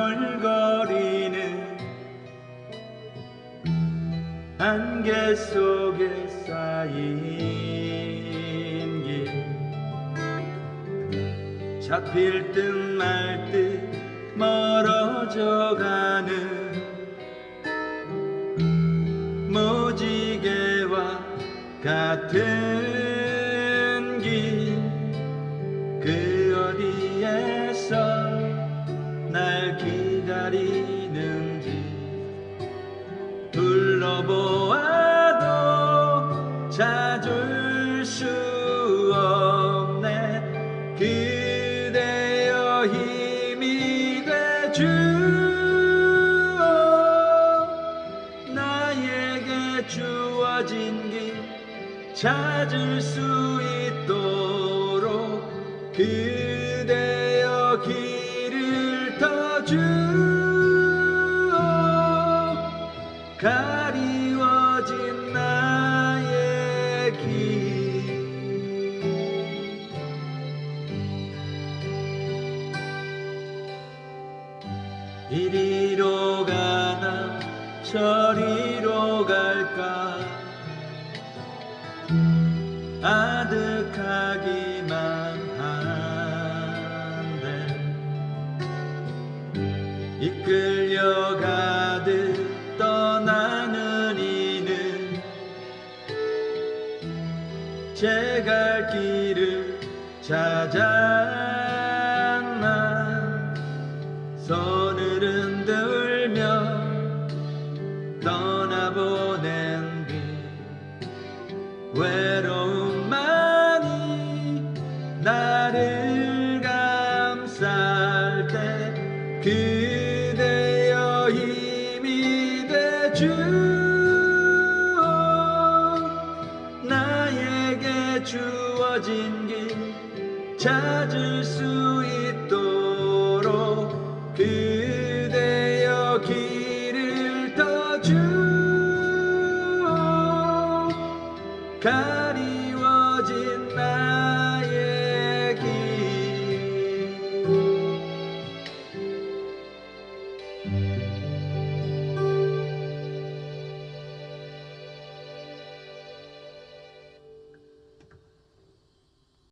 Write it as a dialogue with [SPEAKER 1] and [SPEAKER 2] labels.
[SPEAKER 1] 가물거리는 안개 속에 쌓인 길. 잡힐 듯 말 듯 멀어져 가는 무지개와 같은 보아도 찾을 수 없네. 그대여 힘이 되주 나에게 주어진 길 찾을 수 있도록 그대여 길을 터주어 이리로 가나 저리로 갈까? 아득하기만 한데 이끌려가듯 떠나는 이는 제 갈 길을 찾았 떠나보낸 뒤 외로움만이 나를 감쌀 때 그대여 힘이 되주 나에게 주어진 길 찾을 수 진다